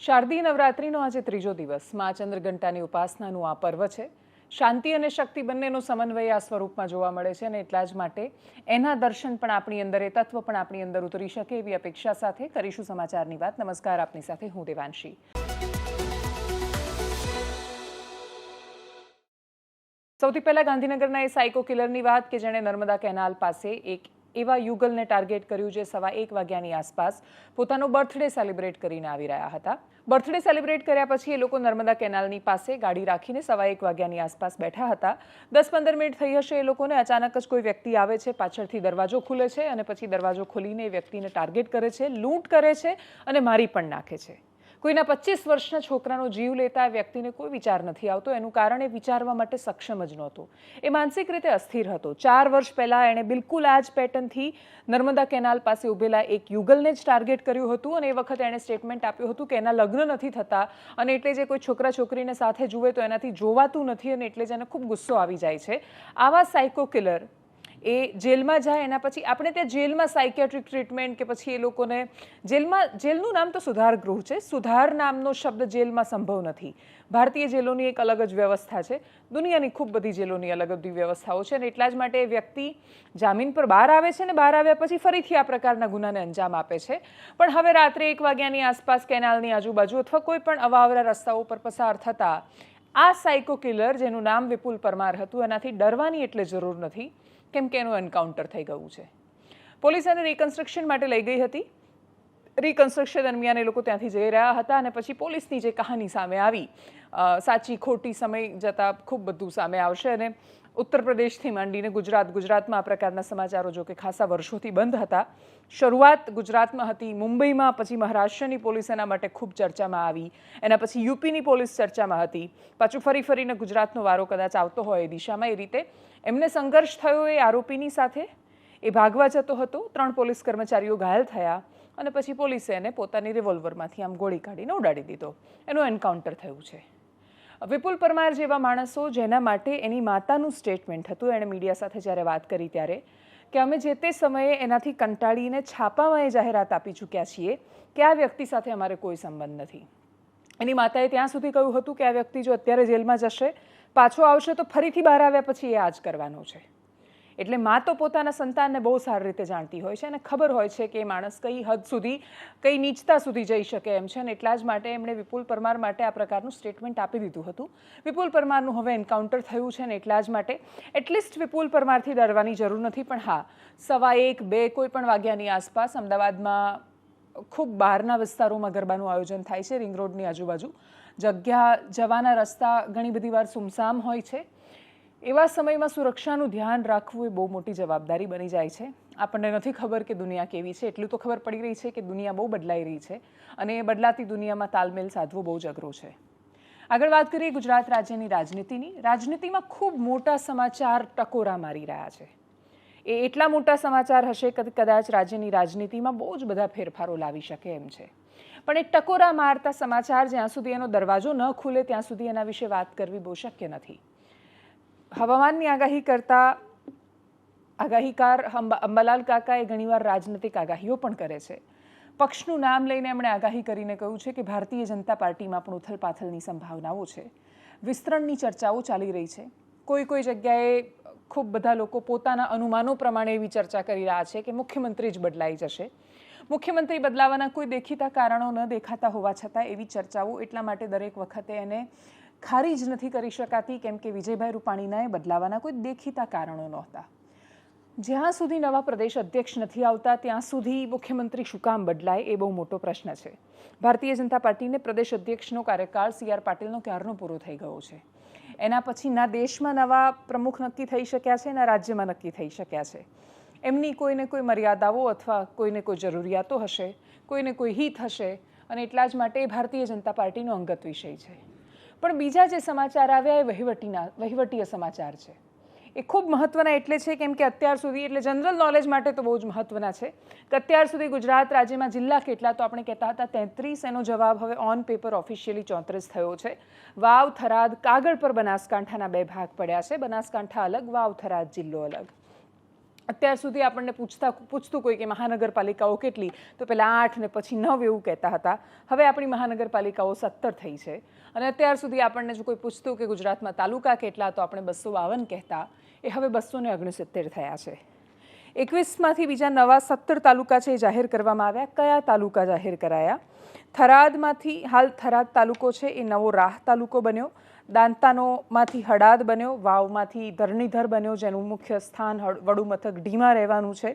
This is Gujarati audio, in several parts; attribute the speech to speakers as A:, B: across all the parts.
A: શારદીય નવરાત્રિનો આજે ત્રીજો દિવસ. મા ચંદ્રઘંટાની ઉપાસનાનું આ પર્વ છે. શાંતિ અને શક્તિ બંનેનો સમન્વય આ સ્વરૂપમાં જોવા મળે છે અને એટલા જ માટે એના દર્શન પણ આપણી અંદર, એ તત્વ પણ આપણી અંદર ઉતરી શકે એવી અપેક્ષા સાથે કરીશું સમાચારની વાત. નમસ્કાર, આપની સાથે હું દેવાંશી. સૌથી પહેલા ગાંધીનગરના એ સાયકો કિલરની વાત કે જેણે નર્મદા કેનાલ પાસે એક એવા યુગલને ટાર્ગેટ કર્યું જે સવા એક વાગ્યાની આસપાસ પોતાનો બર્થડે સેલિબ્રેટ કરીને આવી રહ્યા હતા. બર્થડે સેલિબ્રેટ કર્યા પછી એ લોકો નર્મદા કેનાલની પાસે ગાડી રાખીને સવા એક વાગ્યાની આસપાસ બેઠા હતા. દસ પંદર મિનિટ થઈ હશે એ લોકોને, અચાનક જ કોઈ વ્યક્તિ આવે છે, પાછળથી દરવાજો ખુલે છે અને પછી દરવાજો ખોલીને એ વ્યક્તિને ટાર્ગેટ કરે છે, લૂંટ કરે છે અને મારી પણ નાખે છે. કોઈના પચીસ વર્ષના છોકરાનો જીવ લેતા આ વ્યક્તિને કોઈ વિચાર નથી આવતો. એનું કારણ એ વિચારવા માટે સક્ષમ જ નહોતો. એ માનસિક રીતે અસ્થિર હતો. ચાર વર્ષ પહેલાં એણે બિલકુલ આ જ પેટર્નથી નર્મદા કેનાલ પાસે ઊભેલા એક યુગલને જ ટાર્ગેટ કર્યું હતું અને એ વખતે એણે સ્ટેટમેન્ટ આપ્યું હતું કે એના લગ્ન નથી થતા અને એટલે જે કોઈ છોકરા છોકરીને સાથે જુએ તો એનાથી જોવાતું નથી અને એટલે જ એને ખૂબ ગુસ્સો આવી જાય છે. આવા સાયકો કિલર એ જેલમાં જાય, એના પછી આપણે ત્યાં જેલમાં સાયકેટ્રિક ટ્રીટમેન્ટ કે પછી એ લોકોને જેલમાં, જેલનું નામ તો સુધાર ગૃહ છે. સુધાર નામનો શબ્દ જેલમાં સંભવ નથી. ભારતીય જેલોની એક અલગ જ વ્યવસ્થા છે. દુનિયાની ખૂબ બધી જેલોની અલગ બધી વ્યવસ્થાઓ છે અને એટલા જ માટે વ્યક્તિ જામીન પર બહાર આવે છે ને બહાર આવ્યા પછી ફરીથી આ પ્રકારના ગુનાને અંજામ આપે છે. પણ હવે રાત્રે એક વાગ્યાની આસપાસ કેનાલની આજુબાજુ અથવા કોઈ પણ અવાવરા રસ્તાઓ પર પસાર થતા આ સાયકો કિલર જેનું નામ વિપુલ પરમાર હતું, એનાથી ડરવાની એટલે જરૂર નથી. કેમ કે એનું એન્કાઉન્ટર થઈ ગયું છે. પોલીસ એને રિકન્સ્ટ્રક્શન માટે લઈ ગઈ હતી. રિકન્સ્ટ્રક્શન દરમિયાન એ લોકો ત્યાંથી જઈ રહ્યા હતા અને પછી પોલીસની જે કહાની સામે આવી સાચી ખોટી સમય જતાં ખૂબ બધું સામે આવશે અને ઉત્તર પ્રદેશથી માંડીને ગુજરાત. ગુજરાતમાં આ પ્રકારના સમાચારો જો કે ખાસા વર્ષોથી બંધ હતા. શરૂઆત ગુજરાતમાં હતી મુંબઈમાં, પછી મહારાષ્ટ્રની પોલીસ એના માટે ખૂબ ચર્ચામાં આવી. એના પછી યુપીની પોલીસ ચર્ચામાં હતી. પાછું ફરી ફરીને ગુજરાતનો વારો કદાચ આવતો હોય એ દિશામાં. એ રીતે એમને સંઘર્ષ થયો એ આરોપીની સાથે. એ ભાગવા જતો હતો. ત્રણ પોલીસ કર્મચારીઓ ઘાયલ થયા અને પછી પોલીસે એને પોતાની રિવોલ્વરમાંથી આમ ગોળી કાઢીને ઉડાડી દીધો. એનું એન્કાઉન્ટર થયું છે. વિપુલ પરમાર જેવા માણસો જેના માટે એની માતાનું સ્ટેટમેન્ટ હતું, એણે મીડિયા સાથે જ્યારે વાત કરી ત્યારે, કે અમે જે તે સમયે એનાથી કંટાળીને છાપામાં એ જાહેરાત આપી ચૂક્યા છીએ કે આ વ્યક્તિ સાથે અમારે કોઈ સંબંધ નથી. એની માતાએ ત્યાં સુધી કહ્યું હતું કે આ વ્યક્તિ જો અત્યારે જેલમાં જશે, પાછો આવશે તો ફરીથી બહાર આવ્યા પછી એ આ જ કરવાનો છે. એટલે મા તો પોતાના સંતાનને બહુ સારી રીતે જાણતી હોય છે અને ખબર હોય છે કે એ માણસ કઈ હદ સુધી, કઈ નીચતા સુધી જઈ શકે એમ છે અને એટલા જ માટે એમણે વિપુલ પરમાર માટે આ પ્રકારનું સ્ટેટમેન્ટ આપી દીધું હતું. વિપુલ પરમારનું હવે એન્કાઉન્ટર થયું છે ને એટલા જ માટે એટલીસ્ટ વિપુલ પરમારથી ડરવાની જરૂર નથી, પણ હા, સવા એક, બે કોઈ પણ વાગ્યાની આસપાસ અમદાવાદમાં ખૂબ બહારના વિસ્તારોમાં ગરબાનું આયોજન થાય છે, રિંગ રોડની આજુબાજુ. જગ્યા જવાના રસ્તા ઘણી બધી વાર સુમસામ હોય છે. એવા સમયમાં સુરક્ષાનું ધ્યાન રાખવું એ બહુ મોટી જવાબદારી બની જાય છે. આપણને નથી ખબર કે દુનિયા કેવી છે. એટલું તો ખબર પડી રહી છે કે દુનિયા બહુ બદલાઈ રહી છે અને એ બદલાતી દુનિયામાં તાલમેલ સાધવો બહુ જ અઘરો છે. આગળ વાત કરીએ ગુજરાત રાજ્યની રાજનીતિની. રાજનીતિમાં ખૂબ મોટા સમાચાર ટકોરા મારી રહ્યા છે. એ એટલા મોટા સમાચાર હશે કદાચ રાજ્યની રાજનીતિમાં બહુ જ બધા ફેરફારો લાવી શકે એમ છે. પણ એ ટકોરા મારતા સમાચાર જ્યાં સુધી એનો દરવાજો ન ખુલે ત્યાં સુધી એના વિશે વાત કરવી બહુ શક્ય નથી. હવામાનની આગાહી કરતા આગાહીકાર અંબા- અંબાલાલ કાકાએ ઘણીવાર રાજનૈતિક આગાહીઓ પણ કરે છે. પક્ષનું નામ લઈને એમણે આગાહી કરીને કહ્યું છે કે ભારતીય જનતા પાર્ટીમાં પણ ઉથલપાથલની સંભાવનાઓ છે. વિસ્તરણની ચર્ચાઓ ચાલી રહી છે. કોઈ કોઈ જગ્યાએ ખૂબ બધા લોકો પોતાના અનુમાનો પ્રમાણે એવી ચર્ચા કરી રહ્યા છે કે મુખ્યમંત્રી જ બદલાઈ જશે. મુખ્યમંત્રી બદલાવાના કોઈ દેખીતા કારણો ન દેખાતા હોવા છતાં એવી ચર્ચાઓ એટલા માટે દરેક વખતે એને ખારી જ નથી કરી શકાતી, કેમ કે વિજયભાઈ રૂપાણીના એ બદલાવાના કોઈ દેખીતા કારણો નહોતા. જ્યાં સુધી નવા પ્રદેશ અધ્યક્ષ નથી આવતા, ત્યાં સુધી મુખ્યમંત્રી શું કામ બદલાય એ બહુ મોટો પ્રશ્ન છે. ભારતીય જનતા પાર્ટીને પ્રદેશ અધ્યક્ષનો કાર્યકાળ સી આર પાટીલનો ક્યારનો પૂરો થઈ ગયો છે? એના પછી ના દેશમાં નવા પ્રમુખ નક્કી થઈ શક્યા છે, ના રાજ્યમાં નક્કી થઈ શક્યા છે? એમની કોઈને કોઈ મર્યાદાઓ અથવા કોઈને કોઈ જરૂરિયાતો હશે, કોઈને કોઈ હિત હશે, અને એટલા જ માટે ભારતીય જનતા પાર્ટીનો અંગત વિષય છે. પણ બીજા જે સમાચાર આવ્યા એ વહીવટીના વહીવટીય સમાચાર છે. એ ખૂબ મહત્વના એટલે છે કેમ કે અત્યાર સુધી એટલે જનરલ નોલેજ માટે તો બહુ જ મહત્વના છે. કે અત્યાર સુધી ગુજરાત રાજ્યમાં જિલ્લા કેટલા તો આપણે કહેતા હતા તેત્રીસ, એનો જવાબ હવે ઓન પેપર ઓફિશિયલી ચોત્રીસ થયો છે. વાવ થરાદ કાગળ પર બનાસકાંઠાના બે ભાગ પડ્યા છે. બનાસકાંઠા અલગ વાવ થરાદ જિલ્લો અલગ. અત્યાર સુધી આપણને પૂછતા પૂછતું કોઈ કે મહાનગરપાલિકાઓ કેટલી? તો પહેલાં આઠ ને પછી નવ એવું કહેતા હતા. હવે આપણી મહાનગરપાલિકાઓ સત્તર થઈ છે. અને અત્યાર સુધી આપણને જો કોઈ પૂછતું કે ગુજરાતમાં તાલુકા કેટલા, તો આપણે બસો બાવન કહેતા. એ હવે બસો ને ઓગણસિત્તેર થયા છે. એકવીસમાંથી બીજા નવા સત્તર તાલુકા છે એ જાહેર કરવામાં આવ્યા. કયા તાલુકા જાહેર કરાયા? થરાદમાંથી હાલ થરાદ તાલુકો છે એ નવો રાહ તાલુકો બન્યો. દાંતાનોમાંથી હડાદ બન્યો, વાવમાંથી ધરણીધર બન્યો, જેનું મુખ્ય સ્થાન હડ- વડુ મથક ઢીમા રહેવાનું છે.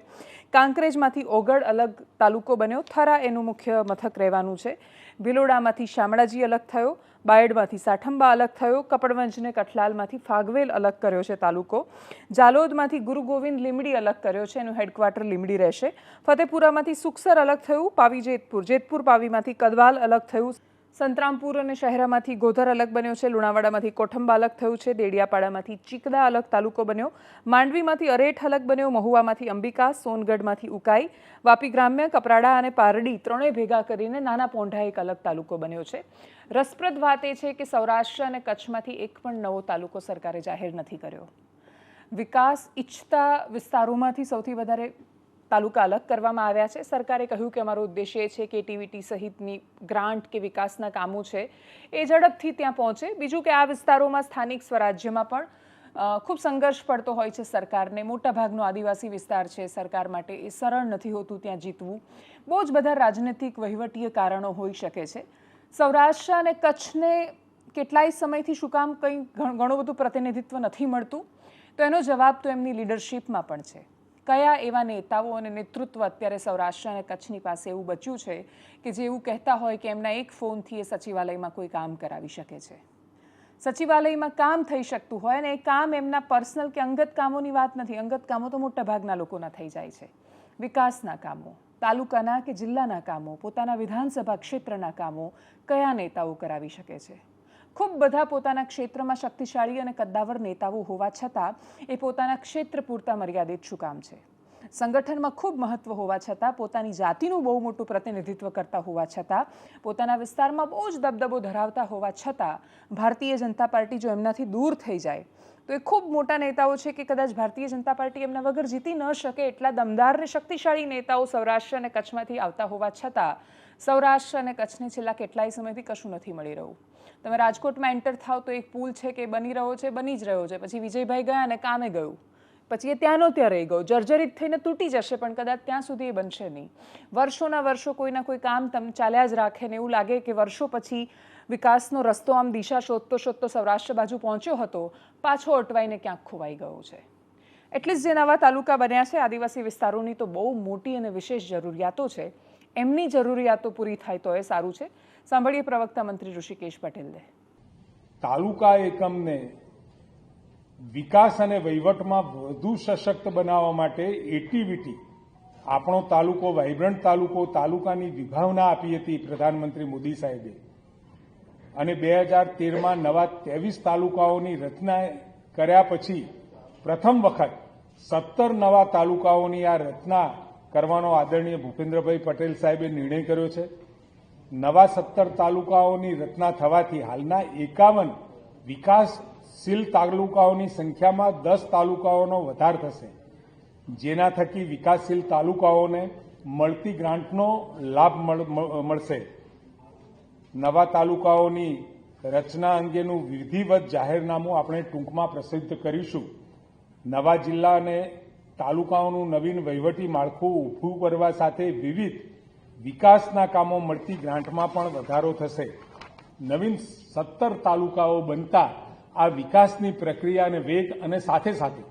A: કાંકરેજમાંથી ઓગળ અલગ તાલુકો બન્યો, થરા એનું મુખ્ય મથક રહેવાનું છે. ભિલોડામાંથી શામળાજી અલગ થયો, બાયડમાંથી સાઠંબા અલગ થયો, કપડવંજને કઠલાલમાંથી ફાગવેલ અલગ કર્યો છે તાલુકો. જાલોદમાંથી ગુરુ ગોવિંદ લીમડી અલગ કર્યો છે, એનું હેડક્વાર્ટર લીમડી રહેશે. ફતેપુરામાંથી સુખસર અલગ થયું, પાવી જેતપુર જેતપુર પાવીમાંથી કદવાલ અલગ થયું. સંતરામપુર અને શહેરામાંથી ગોધર અલગ બન્યો છે. લુણાવાડામાંથી કોઠંબા અલગ થયું છે. દેડિયાપાડામાંથી ચીકદા અલગ તાલુકો બન્યો. માંડવીમાંથી અરેઠ અલગ બન્યો. મહુવામાંથી અંબિકા, સોનગઢમાંથી ઉકાઈ. વાપી ગ્રામ્ય, કપરાડા અને પારડી ત્રણેય ભેગા કરીને નાના પોંઢા એક અલગ તાલુકો બન્યો છે. રસપ્રદ વાત એ છે કે સૌરાષ્ટ્ર અને કચ્છમાંથી એક પણ નવો તાલુકો સરકારે જાહેર નથી કર્યો. વિકાસ ઈચ્છતા વિસ્તારોમાંથી સૌથી વધારે તાલુકા અલગ કરવામાં આવ્યા છે. સરકારે કહ્યું કે અમારો ઉદ્દેશ્ય એ છે કે ટીવીટી સહિતની ગ્રાન્ટ કે વિકાસના કામો છે એ ઝડપથી ત્યાં પહોંચે. બીજું કે આ વિસ્તારોમાં સ્થાનિક સ્વરાજ્યમાં પણ ખૂબ સંઘર્ષ પડતો હોય છે સરકારને. મોટાભાગનો આદિવાસી વિસ્તાર છે સરકાર માટે એ સરળ નથી હોતું ત્યાં જીતવું. બહુ જ બધા રાજનૈતિક વહીવટીય કારણો હોઈ શકે છે. સૌરાષ્ટ્ર અને કચ્છને કેટલાય સમયથી શું કામ કંઈ ઘણું બધું પ્રતિનિધિત્વ નથી મળતું, તો એનો જવાબ તો એમની લીડરશિપમાં પણ છે. કયા એવા નેતાઓ અને નેતૃત્વ અત્યારે સૌરાષ્ટ્ર અને કચ્છની પાસે એવું બચ્યું છે કે જે એવું કહેતા હોય કે એમના એક ફોનથી એ સચિવાલયમાં કોઈ કામ કરાવી શકે છે? સચિવાલયમાં કામ થઈ શકતું હોય અને એ કામ એમના પર્સનલ કે અંગત કામોની વાત નથી. અંગત કામો તો મોટા ભાગના લોકોના થઈ જાય છે. વિકાસના કામો, તાલુકાના કે જિલ્લાના કામો, પોતાના વિધાનસભા ક્ષેત્રના કામો કયા નેતાઓ કરાવી શકે છે? ખૂબ બધા પોતાના ક્ષેત્રમાં શક્તિશાળી અને કદ્દાવર નેતાઓ હોવા છતાં એ પોતાના ક્ષેત્ર પૂરતા મર્યાદિત શું કામ છે? સંગઠનમાં ખૂબ મહત્વ હોવા છતાં, પોતાની જાતિનું બહુ મોટું પ્રતિનિધિત્વ કરતા હોવા છતાં, પોતાના વિસ્તારમાં બહુ જ દબદબો ધરાવતા હોવા છતાં, ભારતીય જનતા પાર્ટી જો એમનાથી દૂર થઈ જાય, તો એ ખૂબ મોટા નેતાઓ છે કે કદાચ ભારતીય જનતા પાર્ટી એમના વગર જીતી ન શકે એટલા દમદાર અને શક્તિશાળી નેતાઓ સૌરાષ્ટ્ર અને કચ્છમાંથી આવતા હોવા છતાં, સૌરાષ્ટ્ર અને કચ્છને છેલ્લા કેટલાય સમયથી કશું નથી મળી રહ્યું. તમે રાજકોટમાં એન્ટર થાવ તો એક પુલ છે કે બની રહ્યો છે, બની જ રહ્યો છે. પછી વિજયભાઈ ગયા અને કામે ગયું. પછી એ ત્યાંનો ત્યાં રહી ગયો. જર્જરિત થઈને તૂટી જશે, પણ કદાચ ત્યાં સુધી એ બનશે નહીં. વર્ષોના વર્ષો કોઈના કોઈ કામ તમ ચાલ્યા જ રાખે ને એવું લાગે કે વર્ષો પછી વિકાસનો રસ્તો આમ દિશા શોધતો શોધતો સૌરાષ્ટ્ર બાજુ પહોંચ્યો હતો, પાછો અટવાઈને ક્યાંક ખોવાઈ ગયો છે. એટલીસ્ટ જે નવા તાલુકા બન્યા છે, આદિવાસી વિસ્તારોની તો બહુ મોટી અને વિશેષ જરૂરિયાતો છે. એમની જરૂરિયાતો પૂરી થાય તો એ સારું છે. સાંભળીએ પ્રવક્તા મંત્રી ઋષિકેશ પટેલને.
B: તાલુકા એકમને વિકાસ અને વહીવટમાં વધુ સશક્ત બનાવવા માટે એક્ટિવિટી આપણો તાલુકો વાઇબ્રન્ટ તાલુકો, તાલુકાની વિભાવના આપી હતી પ્રધાનમંત્રી મોદી સાહેબે. અને બે હજાર તેરમાં નવા ત્રેવીસ તાલુકાઓની રચના કર્યા પછી પ્રથમ વખત સત્તર નવા તાલુકાઓની આ રચના કરવાનો આદરણીય ભૂપેન્દ્રભાઈ પટેલ સાહેબે નિર્ણય કર્યો છે. નવા સત્તર તાલુકાઓની રચના થવાથી હાલના એકાવન વિકાસશીલ તાલુકાઓની સંખ્યામાં દસ તાલુકાઓનો વધાર થશે. જેના થકી વિકાસશીલ તાલુકાઓને મળતી ગ્રાન્ટનો લાભ મળ- મળ- મળશે. નવા તાલુકાઓની રચના અંગેનું વિધિવત જાહેરનામું આપણે ટૂંકમાં પ્રસિદ્ધ કરીશું. નવા જિલ્લા અને તાલુકાઓનું નવીન વહીવટી માળખું ઊભું કરવા સાથે વિવિધ વિકાસના કામો મળતી ગ્રાન્ટમાં પણ વધારો થશે. નવીન સત્તર તાલુકાઓ બનતા આ વિકાસની પ્રક્રિયાને વેગ અને સાથે સાથે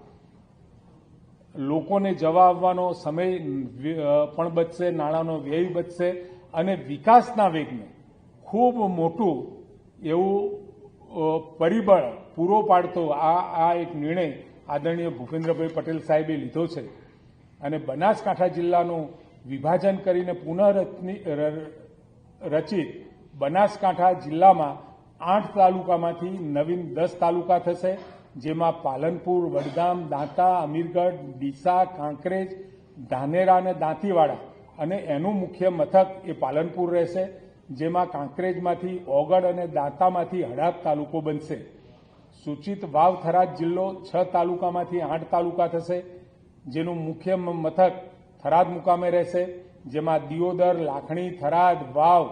B: લોકોને જવા આવવાનો સમય પણ બચશે, નાણાંનો વ્યય બચશે અને વિકાસના વેગને ખૂબ મોટું એવું પરિબળ પૂરો પાડતો આ આ એક નિર્ણય આદરણીય ભૂપેન્દ્રભાઈ પટેલ સાહેબે લીધો છે. અને બનાસકાંઠા જિલ્લાનું વિભાજન કરીને પુનઃરચની રચિત બનાસકાંઠા જિલ્લામાં આઠ તાલુકામાંથી નવીન દસ તાલુકા થશે, જેમાં પાલનપુર, વડગામ, દાંતા, અમીરગઢ, ડીસા, કાંકરેજ, ધાનેરા અને દાંતીવાડા. અને એનું મુખ્ય મથક એ પાલનપુર રહેશે, જેમાં કાંકરેજમાંથી ઓગડ અને દાંતામાંથી હડાદ તાલુકો બનશે. સૂચિત વાવ થરાદ જિલ્લો છ તાલુકામાંથી આઠ તાલુકા થશે, જેનું મુખ્ય મથક થરાદ મુકામે રહેશે, જેમાં દિયોદર, લાખણી, થરાદ, વાવ,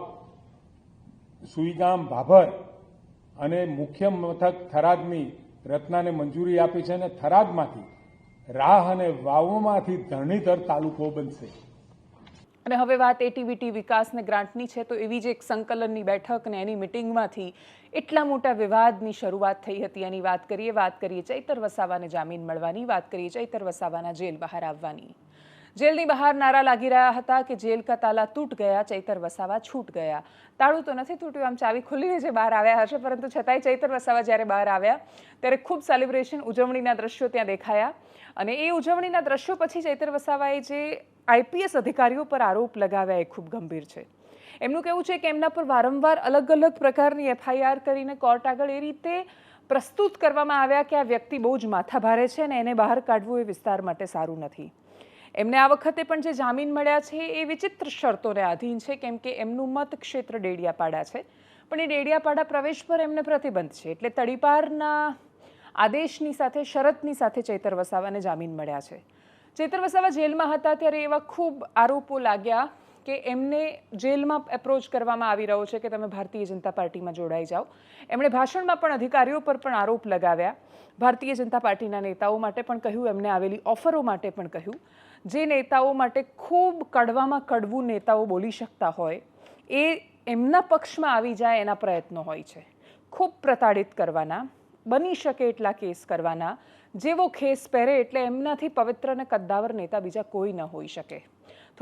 B: સુઈગામ, ભાભર અને મુખ્ય મથક થરાદની રત્નાને મંજૂરી આપી છે અને થરાદમાંથી રાહ અને વાવોમાંથી ધરણીધર તાલુકો બનશે.
A: અને હવે વાત એટીવીટી વિકાસને ગ્રાન્ટની છે, તો એવી જ એક સંકલનની બેઠક ને એની મિટિંગમાંથી એટલા મોટા વિવાદની શરૂઆત થઈ હતી. એની વાત કરીએ વાત કરીએ ચૈતર વસાવાને જામીન મળવાની, વાત કરીએ ચૈતર વસાવાના જેલ બહાર આવવાની. જેલની બહાર નારા લાગી રહ્યા હતા કે જેલ કા તાલા તૂટ ગયા, ચૈતર વસાવા છૂટ ગયા. તાળું તો નથી તૂટ્યું, આમ ચાવી ખુલીને જે બહાર આવ્યા હશે, પરંતુ છતાંય ચૈતર વસાવા જ્યારે બહાર આવ્યા, ત્યારે ખૂબ સેલિબ્રેશન ઉજવણીના દ્રશ્યો ત્યાં દેખાયા. અને એ ઉજવણીના દ્રશ્યો પછી ચૈતર વસાવાએ જે આઈપીએસ અધિકારીઓ પર આરોપ લગાવ્યા એ ખૂબ ગંભીર છે. એમનું કહેવું છે કે એમના પર વારંવાર અલગ અલગ પ્રકારની એફઆઈઆર કરીને કોર્ટ આગળ એ રીતે પ્રસ્તુત કરવામાં આવ્યા કે આ વ્યક્તિ બહુ જ માથાભારે છે અને એને બહાર કાઢવું એ વિસ્તાર માટે સારું નથી. એમને આ વખતે પણ જે જામીન મળ્યા છે એ વિચિત્ર શરતોને આધીન છે, કેમ કે એમનું મત ક્ષેત્ર ડેડિયાપાડા છે. પણ એ ડેડિયાપાડા પ્રવેશ પર એમને પ્રતિબંધ છે, એટલે તડીપારના આદેશની સાથે, શરતની સાથે ચૈતર વસાવાને જામીન મળ્યા છે. ચૈતર વસાવા જેલમાં હતા ત્યારે એવા ખૂબ આરોપો લાગ્યા કે એમને જેલમાં એપ્રોચ કરવામાં આવી રહ્યો છે કે તમે ભારતીય જનતા પાર્ટીમાં જોડાઈ જાઓ. એમણે ભાષણમાં પણ અધિકારીઓ પર પણ આરોપ લગાવ્યા. ભારતીય જનતા પાર્ટીના નેતાઓ માટે પણ કહ્યું, એમને આવેલી ઓફરો માટે પણ કહ્યું. જે નેતાઓ માટે ખૂબ કડવામાં કડવું નેતાઓ બોલી શકતા હોય, એ એમના પક્ષમાં આવી જાય એના પ્રયત્નો હોય છે. ખૂબ પ્રતાડિત કરવાના, બની શકે એટલા કેસ કરવાના. જેવો ખેસ પહેરે એટલે એમનાથી પવિત્ર અને કદ્દાવર નેતા બીજા કોઈ ન હોઈ શકે.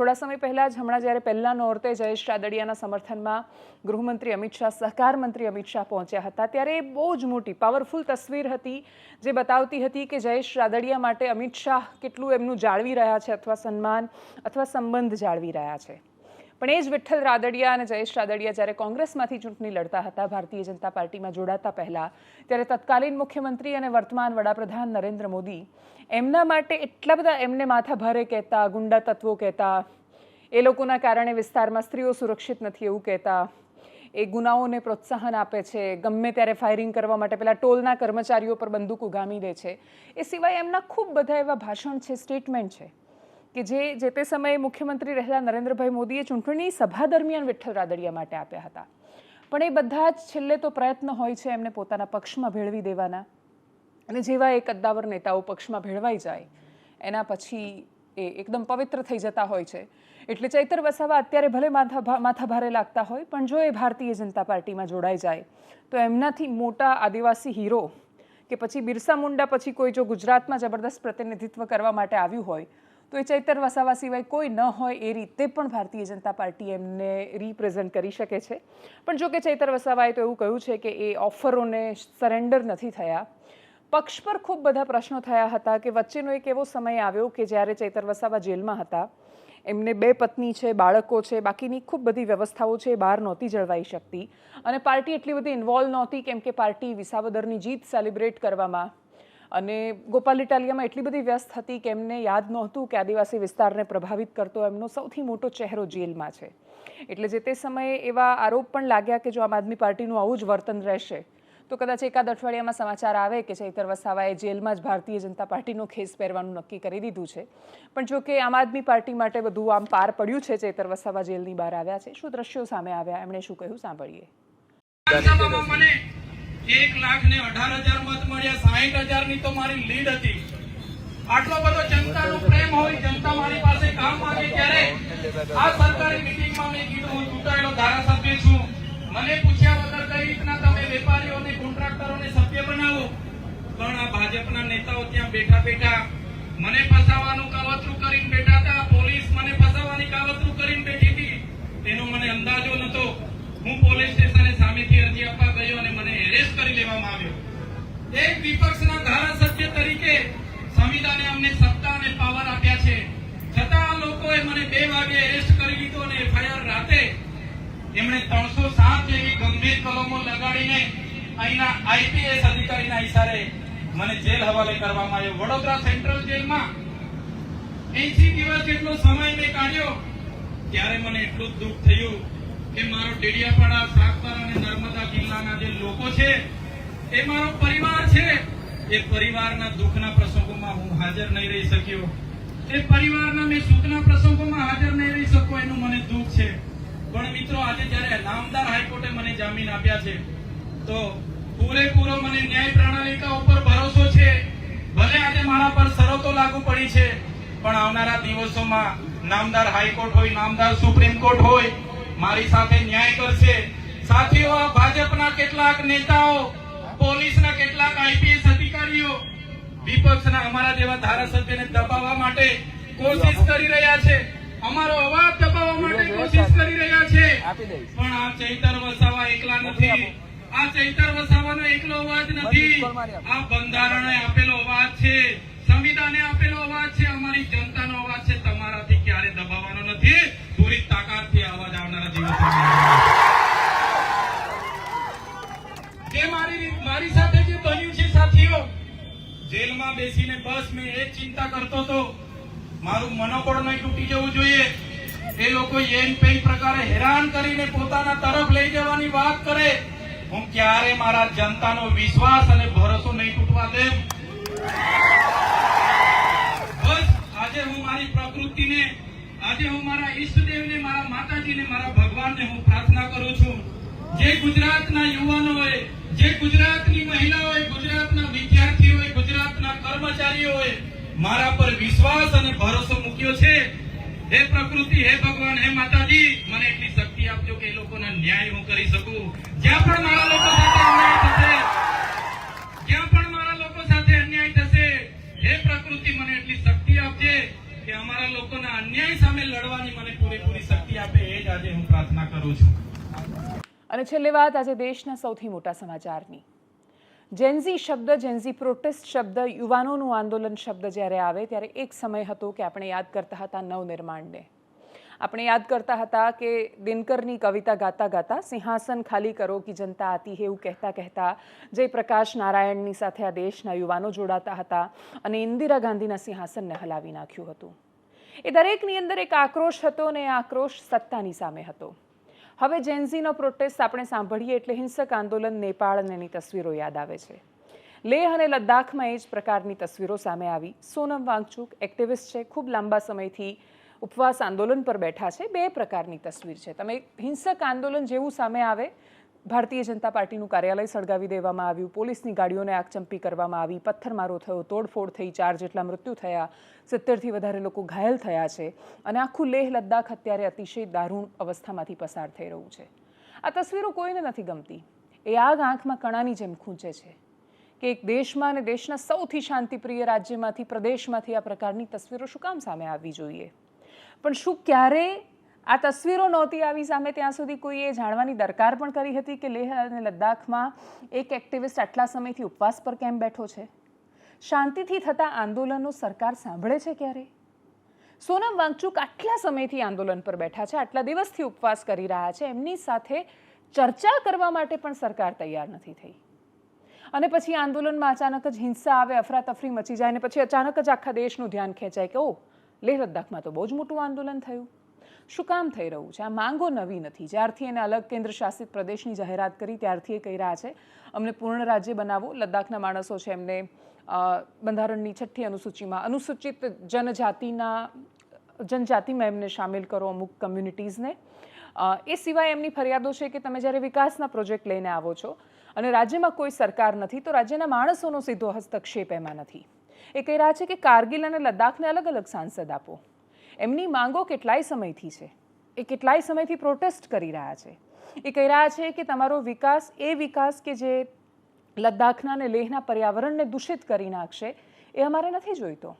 A: થોડા સમય પહેલાં જ હમણાં જ્યારે પહેલા નોરતે જયેશ રાદડિયાના સમર્થનમાં ગૃહમંત્રી અમિત શાહ, સહકાર મંત્રી અમિત શાહ પહોંચ્યા હતા, ત્યારે એ બહુ જ મોટી પાવરફુલ તસવીર હતી, જે બતાવતી હતી કે જયેશ રાદડિયા માટે અમિત શાહ કેટલું એમનું જાળવી રહ્યા છે, અથવા સન્માન, અથવા સંબંધ જાળવી રહ્યા છે. પણ એ જ વિઠ્ઠલ રાદડિયા અને જયેશ રાદડિયા જ્યારે કોંગ્રેસમાંથી ચૂંટણી લડતા હતા, ભારતીય જનતા પાર્ટીમાં જોડાતા પહેલાં, ત્યારે તત્કાલીન મુખ્યમંત્રી અને વર્તમાન વડાપ્રધાન નરેન્દ્ર મોદી એમના માટે એટલા બધા એમને માથાભારે કહેતા, ગુંડા તત્વો કહેતા, એ લોકોના કારણે વિસ્તારમાં સ્ત્રીઓ સુરક્ષિત નથી એવું કહેતા, એ ગુનાઓને પ્રોત્સાહન આપે છે, ગમે ત્યારે ફાયરિંગ કરવા માટે પેલા ટોલના કર્મચારીઓ પર બંદૂક ઉગામી દે છે. એ સિવાય એમના ખૂબ બધા એવા ભાષણ છે, સ્ટેટમેન્ટ છે. કે જે જે તે સમયે મુખ્યમંત્રી રહેલા નરેન્દ્રભાઈ મોદીએ ચૂંટણી સભા દરમિયાન વિઠ્ઠલ રાદડિયા માટે આપ્યા હતા. પણ એ બધા જ છેલ્લે તો પ્રયત્ન હોય છે એમને પોતાના પક્ષમાં ભેળવી દેવાના. અને જેવા એ કદ્દાવર નેતાઓ પક્ષમાં ભેળવાઈ જાય, એના પછી એ એકદમ પવિત્ર થઈ જતા હોય છે. એટલે ચૈતર વસાવા અત્યારે ભલે માથા માથાભારે લાગતા હોય, પણ જો એ ભારતીય જનતા પાર્ટીમાં જોડાઈ જાય, તો એમનાથી મોટા આદિવાસી હીરો કે પછી બિરસા મુંડા પછી કોઈ જો ગુજરાતમાં જબરદસ્ત પ્રતિનિધિત્વ કરવા માટે આવ્યું હોય તો એ ચૈતર વસાવા સિવાય કોઈ ન હોય એ રીતે પણ ભારતીય જનતા પાર્ટી એમને રિપ્રેઝન્ટ કરી શકે છે. પણ જો કે ચૈતર વસાવાએ તો એવું કહ્યું છે કે એ ઓફરોને સરેન્ડર નથી થયા. પક્ષ પર ખૂબ બધા પ્રશ્નો થયા હતા કે વચ્ચેનો એક એવો સમય આવ્યો કે જ્યારે ચૈતર વસાવા જેલમાં હતા. એમને બે પત્ની છે, બાળકો છે, બાકીની ખૂબ બધી વ્યવસ્થાઓ છે એ બહાર નહોતી જળવાઈ શકતી. અને પાર્ટી એટલી બધી ઇન્વોલ્વ નહોતી કેમ કે પાર્ટી વિસાવદરની જીત સેલિબ્રેટ કરવામાં અને ગોપાલ ઇટાલિયામાં એટલી બધી વ્યસ્ત હતી કે એમને યાદ નહોતું કે આદિવાસી વિસ્તારને પ્રભાવિત કરતો એમનો સૌથી મોટો ચહેરો જેલમાં છે. એટલે જે તે સમયે એવા આરોપ પણ લાગ્યા કે જો આમ આદમી પાર્ટીનું આવું જ વર્તન રહેશે, તો કદાચ એકાદ અઠવાડિયામાં સમાચાર આવે કે ચૈતર વસાવાએ જેલમાં જ ભારતીય જનતા પાર્ટીનો ખેસ પહેરવાનું નક્કી કરી દીધું છે. પણ જો કે આમ આદમી પાર્ટી માટે બધું આમ પાર પડ્યું છે, ચૈતર વસાવા જેલની બહાર આવ્યા છે. શું દ્રશ્યો સામે આવ્યા? એમણે શું કહ્યું? સાંભળીએ.
C: એક લાખ ને અઢાર હજાર મત મળ્યા, સાહીઠ હજારની તો મારી લીડ હતી. આટલો બધો જનતાનો પ્રેમ હોય, જનતા મારી પાસે કામ માંગે ત્યારે આ સરકારી મીટિંગમાં મેં કીધું, હું ચૂંટાયેલો ધારાસભ્ય છું. મને પૂછ્યા વગર કઈ રીતના તમે વેપારીઓને કોન્ટ્રાક્ટરોને સભ્ય બનાવો? પણ આ ભાજપના નેતાઓ ત્યાં બેઠા બેઠા મને ફસાવાનું કાવતરું કરીને બેઠા હતા. પોલીસ મને ફસાવાની કાવતરું કરીને બેઠી હતી. તેનો મને અંદાજો નતો હું પોલીસ સ્ટેશને સામેથી અરજી આપવા એરેસ્ટ કરી લેવામાં આવ્યો. એક વિપક્ષના ધારાસભ્ય તરીકે સંવિધાને અમને સત્તા અને પાવર આપ્યા છે. છતાં લોકોએ મને બે વાગે એરેસ્ટ કરી લીધો અને એફઆઈઆર રાતે એમણે ત્રણસો સાત જેવી ગંભીર કલમો લગાડીને અહીંના આઈપીએસ અધિકારીના ઈશારે મને જેલ હવાલે કરવામાં આવ્યો. વડોદરા સેન્ટ્રલ જેલમાં એસી દિવસ જેટલો સમય મેં કાઢ્યો, ત્યારે મને એટલું જ દુઃખ થયું કે મારો ડેડિયાપાડા સાગબાર અને નર્મદા જિલ્લાના જે લોકો છે, એ મારો પરિવાર છે. એ પરિવારના દુઃખના પ્રસંગોમાં હું હાજર નહીં રહી શક્યો. એ પરિવારના મેં સુખના પ્રસંગોમાં હાજર નહીં રહી શકો એનું મને દુઃખ છે. પણ મિત્રો, આજે જ્યારે નામદાર હાઈકોર્ટે મને જામીન આપ્યા છે, તો પૂરેપૂરો મને ન્યાય પ્રણાલિકા ઉપર ભરોસો છે. ભલે આજે મારા પર શરતો લાગુ પડી છે, પણ આવનારા દિવસોમાં નામદાર હાઈકોર્ટ હોય, નામદાર સુપ્રીમ કોર્ટ હોય મારી સાથે ન્યાય કરશે. સાથીઓ આ ભાજપના કેટલાક નેતાઓ પોલીસના કેટલાક આઈપીએસ અધિકારીઓ વિપક્ષના અમારા જેવા ધારાસભ્યને દબાવવા માટે કોશિશ કરી રહ્યા છે. અમારો અવાજ દબાવવા માટે કોશિશ કરી રહ્યા છે. પણ આ ચૈતર વસાવા એકલા નથી આ ચૈતર વસાવાનો એકલો અવાજ નથી. આ બંધારણે આપેલો અવાજ છે. સંવિધાને આપેલો અવાજ છે. અમારી જનતાનો અવાજ છે. તમારાથી ક્યારે દબાવવાનો નથી. પૂરી તાકાતથી અવાજ આવનારા દિવસ જે મારી મારી સાથે જે બન્યું છે સાથીઓ, જેલમાં બેસીને બસ મેં એ ચિંતા કરતો હતો. મારું મનોબળ નહીં તૂટી જવું જોઈએ. એ લોકો એમ કઈ પ્રકારે હેરાન કરીને પોતાના તરફ લઈ જવાની વાત કરે. હું ક્યારે મારા જનતાનો વિશ્વાસ અને ભરોસો નહીં તૂટવા દેમ બસ, આજે હું મારી પ્રકૃતિને આજે હું મારા ઈષ્ટદેવને, મારા માતાજીને, મારા ભગવાનને હું પ્રાર્થના કરું છું. જે ગુજરાતના યુવાનોએ જે ગુજરાતની મહિલાઓએ ગુજરાતના વિદ્યાર્થીઓએ ગુજરાતના કર્મચારીઓએ મારા પર વિશ્વાસ અને ભરોસો મૂક્યો છે. હે પ્રકૃતિ, હે ભગવાન, હે માતાજી, મને એટલી શક્તિ આપજો કે એ લોકોના ન્યાય હું કરી શકું. જ્યાં પણ મારા લોકો જ્યાં પણ કે અમારા લોકોના અન્યાય સામે લડવાની મને પૂરેપૂરી શક્તિ આપે, એ જ આજે હું પ્રાર્થના કરું છું.
A: અને છેલ્લે વાત આજે દેશના સૌથી મોટા સમાચારની. જેન્ઝી શબ્દ જેન્ઝી પ્રોટેસ્ટ શબ્દ, યુવાનોનું આંદોલન શબ્દ જ્યારે આવે ત્યારે એક સમય હતો કે આપણે યાદ કરતા હતા નવનિર્માણને. આપણે યાદ કરતા હતા કે દિનકરની કવિતા ગાતા ગાતા સિંહાસન ખાલી કરો કે જનતા આતી હે એવું કહેતા કહેતા જયપ્રકાશ નારાયણની સાથે આ દેશના યુવાનો જોડાતા હતા અને ઇન્દિરા ગાંધીના સિંહાસનને હલાવી નાખ્યું હતું. એ દરેકની અંદર એક આક્રોશ હતો અને એ આક્રોશ સત્તાની સામે હતો. હવે જેન્ઝીનો પ્રોટેસ્ટ આપણે સાંભળીએ એટલે હિંસક આંદોલન નેપાળ અને એની તસવીરો યાદ આવે છે. લેહ અને લદ્દાખમાં એ જ પ્રકારની તસવીરો સામે આવી. સોનમ વાંગચુક એક્ટિવિસ્ટ છે, ખૂબ લાંબા સમયથી ઉપવાસ આંદોલન પર બેઠા છે. બે પ્રકારની તસવીર છે. તમે હિંસક આંદોલન જેવું સામે આવે, ભારતીય જનતા પાર્ટીનું કાર્યાલય સળગાવી દેવામાં આવ્યું, પોલીસની ગાડીઓને આગચંપી કરવામાં આવી, પથ્થરમારો થયો, તોડફોડ થઈ, ચાર જેટલા મૃત્યુ થયા, સિત્તેરથી વધારે લોકો ઘાયલ થયા છે અને આખું લેહ લદ્દાખ અત્યારે અતિશય દારૂણ અવસ્થામાંથી પસાર થઈ રહ્યું છે. આ તસવીરો કોઈને નથી ગમતી. એ આગ આંખમાં કણાની જેમ ખૂંચે છે કે એક દેશમાં અને દેશના સૌથી શાંતિપ્રિય રાજ્યમાંથી, પ્રદેશમાંથી આ પ્રકારની તસવીરો શું કામ સામે આવવી જોઈએ? પણ શું ક્યારે આ તસવીરો નહોતી આવી સામે ત્યાં સુધી કોઈએ જાણવાની દરકાર પણ કરી હતી કે લેહ અને લદ્દાખમાં એક એક્ટિવિસ્ટ આટલા સમયથી ઉપવાસ પર કેમ બેઠો છે? શાંતિથી થતા આંદોલનો સરકાર સાંભળે છે ક્યારે? સોનમ વાંગચુક આટલા સમયથી આંદોલન પર બેઠા છે, આટલા દિવસથી ઉપવાસ કરી રહ્યા છે, એમની સાથે ચર્ચા કરવા માટે પણ સરકાર તૈયાર નથી થઈ. અને પછી આંદોલનમાં અચાનક જ હિંસા આવે, અફરાતફરી મચી જાય, અને પછી અચાનક જ આખા દેશનું ધ્યાન ખેંચાય કે ઓ લેહ લદ્દાખમાં તો બહુ જ મોટું આંદોલન થયું. શું કામ થઈ રહ્યું છે? આ માંગો નવી નથી. જ્યારથી એને અલગ કેન્દ્ર શાસિત પ્રદેશની જાહેરાત કરી, ત્યારથી એ કહી રહ્યા છે, અમને પૂર્ણ રાજ્ય બનાવો. લદ્દાખના માણસો છે એમને બંધારણની છઠ્ઠી અનુસૂચિમાં અનુસૂચિત જનજાતિના, જનજાતિમાં એમને સામેલ કરો અમુક કમ્યુનિટીઝને એ સિવાય એમની ફરિયાદો છે કે તમે જ્યારે વિકાસના પ્રોજેક્ટ લઈને આવો છો અને રાજ્યમાં કોઈ સરકાર નથી, તો રાજ્યના માણસોનો સીધો હસ્તક્ષેપ એમાં નથી. એ કહી રહ્યા છે કે કારગિલ અને લદ્દાખને અલગ અલગ સાંસદ આપો. એમની માંગો કેટલાય સમયથી છે. એ કેટલાય સમયથી પ્રોટેસ્ટ કરી રહ્યા છે. એ કહી રહ્યા છે કે તમારો વિકાસ, એ વિકાસ કે જે લદ્દાખના અને લેહના પર્યાવરણને દૂષિત કરી નાખશે, એ અમારે નથી જોઈતો.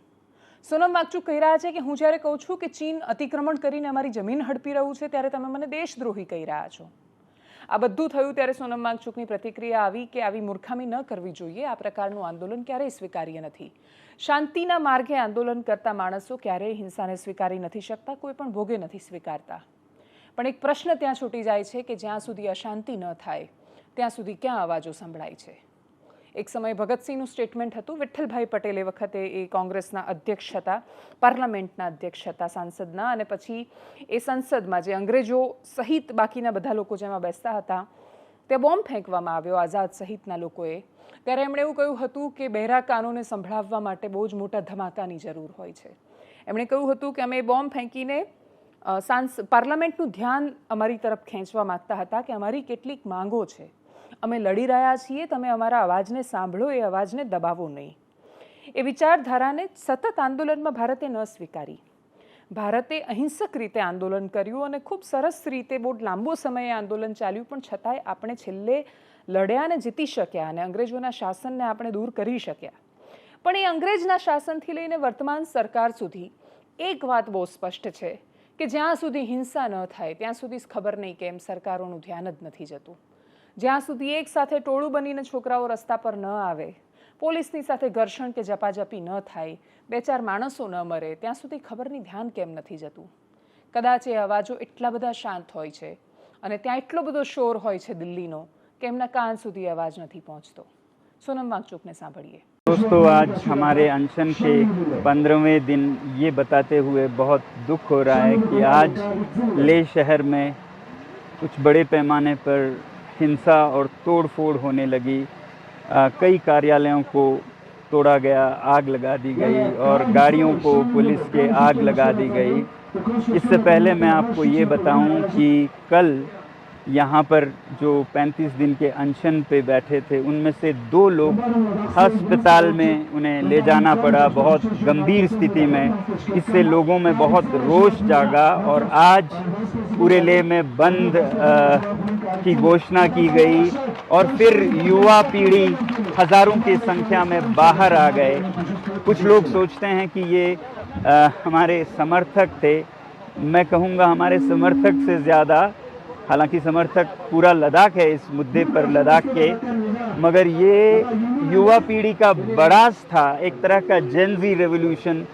A: સોનમ વાગચુક કહી રહ્યા છે કે હું જ્યારે કહું છું કે ચીન અતિક્રમણ કરીને અમારી જમીન હડપી રહ્યું છે, ત્યારે તમે મને દેશદ્રોહી કહી રહ્યા છો. આ બધું થયું ત્યારે સોનમ વાંગચુકની પ્રતિક્રિયા આવી કે આવી મૂર્ખામી ન કરવી જોઈએ. આ પ્રકારનું આંદોલન ક્યારેય સ્વીકાર્ય નથી. શાંતિના માર્ગે આંદોલન કરતા માણસો ક્યારેય હિંસાને સ્વીકારી નથી શકતા, કોઈ પણ ભોગે નથી સ્વીકારતા. પણ એક પ્રશ્ન ત્યાં છૂટી જાય છે કે જ્યાં સુધી અશાંતિ ન થાય, ત્યાં સુધી ક્યાં અવાજો સંભળાય છે? એક સમયે ભગતસિંહનું સ્ટેટમેન્ટ હતું, વિઠ્ઠલભાઈ પટેલ એ વખતે એ કોંગ્રેસના અધ્યક્ષ હતા, પાર્લામેન્ટના અધ્યક્ષ હતા, સાંસદના, અને પછી એ સંસદમાં જે અંગ્રેજો સહિત બાકીના બધા લોકો જેમાં બેસતા હતા, તે બોમ્બ ફેંકવામાં આવ્યો આઝાદ સહિતના લોકોએ. ત્યારે એમણે એવું કહ્યું હતું કે બહેરા કાનોને સંભળાવવા માટે બહુ જ મોટા ધમાકાની જરૂર હોય છે. એમણે કહ્યું હતું કે અમે બોમ્બ ફેંકીને સાંસ, પાર્લામેન્ટનું ધ્યાન અમારી તરફ ખેંચવા માંગતા હતા કે અમારી કેટલીક માંગો છે. અમે લડી રહ્યા છીએ, તમે અમારા અવાજને સાંભળો, એ અવાજને દબાવો નહીં. એ વિચારધારાને સતત આંદોલનમાં ભારતે ન સ્વીકારી. ભારતે અહિંસક રીતે આંદોલન કર્યું અને ખૂબ સરસ રીતે બહુ લાંબો સમયે આંદોલન ચાલ્યું, પણ છતાંય આપણે છેલ્લે લડ્યા અને જીતી શક્યા અને અંગ્રેજોના શાસનને આપણે દૂર કરી શક્યા. પણ એ અંગ્રેજના શાસનથી લઈને વર્તમાન સરકાર સુધી એક વાત બહુ સ્પષ્ટ છે કે જ્યાં સુધી હિંસા ન થાય, ત્યાં સુધી ખબર નહીં કેમ સરકારોનું ધ્યાન જ નથી જતું. જ્યાં સુધી એક સાથે ટોળું બનીને છોકરાઓ રસ્તા પર ન આવે પોલીસની સાથે ઘર્ષણ કે ઝપાઝપી ન થાય બે ચાર માણસો ન મરે ત્યાં સુધી ખબરની ધ્યાન કેમ નથી જતું કદાચ એ અવાજો એટલા બધા શાંત હોય છે અને ત્યાં એટલો બધો શોર હોય છે દિલ્હીનો કે એમના કાન સુધી અવાજ નથી પહોંચતો સોનમ વાંગચુકને સાંભળીએ
D: दोस्तों आज हमारे अनशन के पंद्रहवें दिन ये बताते हुए बहुत दुख हो रहा है कि आज ले शहर में कुछ बड़े पैमाने पर हिंसा और तोड़फोड़ होने लगी। आ, कई कार्यालयों को तोड़ा गया आग लगा दी गई और गाड़ियों को पुलिस के आग लगा दी गई। इससे पहले मैं आपको ये बताऊँ कि कल यहाँ पर जो 35 दिन के अनशन पे बैठे थे उनमें से दो लोग अस्पताल में उन्हें ले जाना पड़ा बहुत गंभीर स्थिति में। इससे लोगों में बहुत रोष जागा और आज पूरे ले में बंद अ, की घोषणा की गई और फिर युवा पीढ़ी हज़ारों की संख्या में बाहर आ गए। कुछ लोग सोचते हैं कि ये अ, हमारे समर्थक थे। मैं कहूँगा हमारे समर्थक से ज़्यादा हालाँकि समर्थक पूरा लद्दाख है इस मुद्दे पर लद्दाख के, मगर ये युवा पीढ़ी का बड़ास था, एक तरह का जेनजी रेवोल्यूशन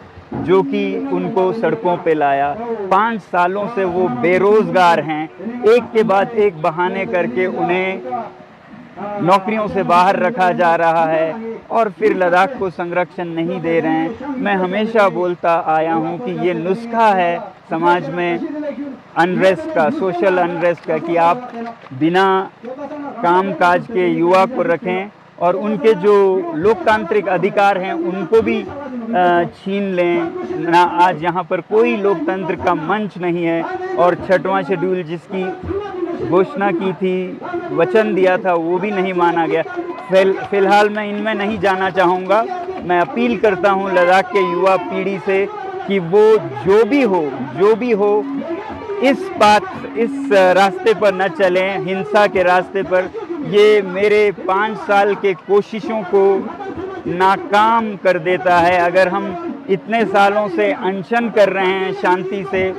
D: जो कि उनको सड़कों पे लाया। पाँच सालों से वो बेरोज़गार हैं, एक के बाद एक बहाने करके उन्हें नौकरियों से बाहर रखा जा रहा है और फिर लद्दाख को संरक्षण नहीं दे रहे हैं। मैं हमेशा बोलता आया हूँ कि ये नुस्खा है समाज में। अनरेस्ट का सोशल अनरेस्ट का कि आप बिना काम काज के युवा को रखें और उनके जो लोकतांत्रिक अधिकार हैं, उनको भी छीन लें। ना, आज यहाँ पर कोई लोकतंत्र का मंच नहीं है और छठवां शेड्यूल जिसकी घोषणा की थी, वचन दिया था, वो भी नहीं माना गया। फिल, फ़िलहाल मैं इनमें नहीं जाना चाहूँगा। मैं अपील करता हूँ लद्दाख के युवा पीढ़ी से कि वो जो भी हो, जो भी हो इस बात, इस रास्ते पर न चलें, हिंसा के रास्ते पर। ये मेरे पाँच साल के कोशिशों को नाकाम कर देता है। अगर हम इतने सालों से अनशन कर रहे हैं, शांति से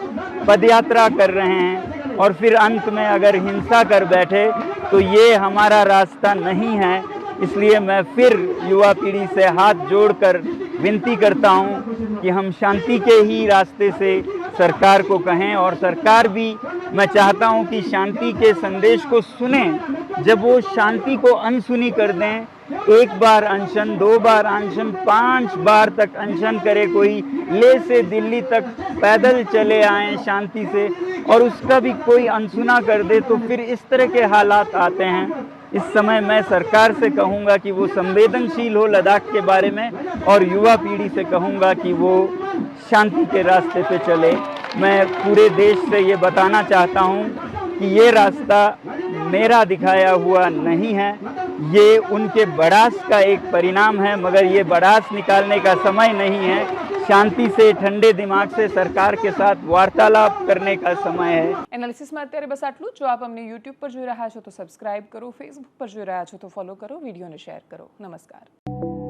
D: पदयात्रा कर रहे हैं, और फिर अंत में अगर हिंसा कर बैठे तो ये हमारा रास्ता नहीं है। इसलिए मैं फिर युवा पीढ़ी से हाथ जोड़कर विनती करता हूँ कि हम शांति के ही रास्ते से सरकार को कहें और सरकार भी, मैं चाहता हूँ कि शांति के संदेश को सुने। जब वो शांति को अनसुनी कर दें, एक बार अनशन, दो बार अनशन, पाँच बार तक अनशन करे कोई, ले से दिल्ली तक पैदल चले आए शांति से, और उसका भी कोई अनसुना कर दे तो फिर इस तरह के हालात आते हैं। इस समय मैं सरकार से कहूँगा कि वो संवेदनशील हो लद्दाख के बारे में, और युवा पीढ़ी से कहूँगा कि वो शांति के रास्ते पे चले मैं पूरे देश से ये बताना चाहता हूँ कि ये रास्ता मेरा दिखाया हुआ नहीं है ये उनके बड़ास का एक परिणाम है मगर ये बड़ास निकालने का समय नहीं है शांति से ठंडे दिमाग से सरकार के साथ वार्तालाप करने का समय है
A: એનાલિસિસમાં અત્યારે બસ આટલું જો આપ અમને યુટ્યુબ પર જોઈ રહ્યા છો તો સબસ્ક્રાઇબ કરો ફેસબુક પર જોઈ રહ્યા છો તો ફોલો કરો વિડીયોને શેર કરો નમસ્કાર